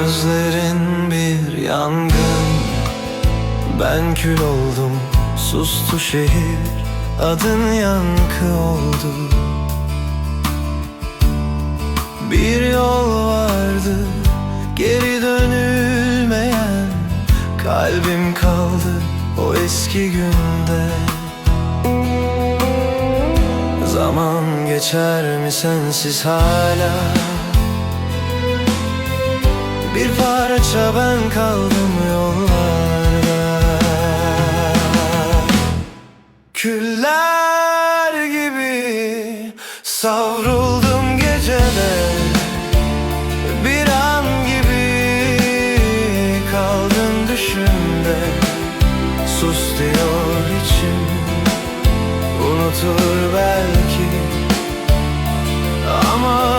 Gözlerin bir yangın. Ben kül oldum Sustu şehir. Adın yankı oldu. Bir yol vardı Geri dönülmeyen Kalbim kaldı O eski günde. Zaman geçer mi sensiz hala? Bir parça ben kaldım yollarda. Küller gibi savruldum gecede Bir an gibi kaldın düşümde Sus diyor içim. Unutur belki. Ama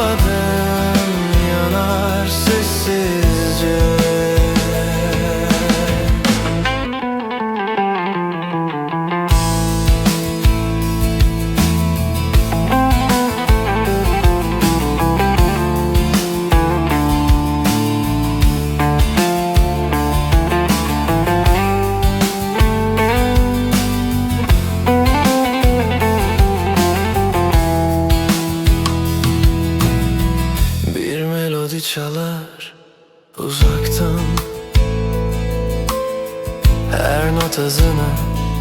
melodi çalar uzaktan. Her not azına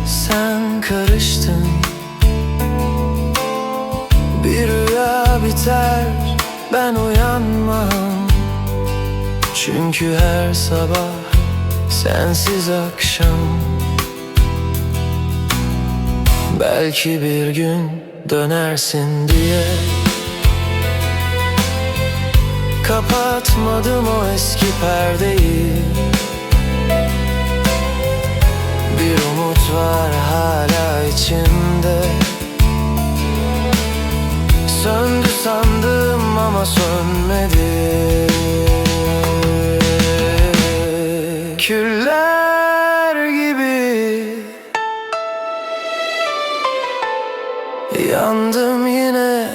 sen karıştın. Bir rüya biter ben uyanmam. Çünkü her sabah sensiz akşam. Belki bir gün dönersin diye Kapatmadım o eski perdeyi. Bir umut var hala içimde. Söndü sandım ama sönmedi. Küller gibi Yandım yine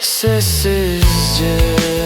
sessizce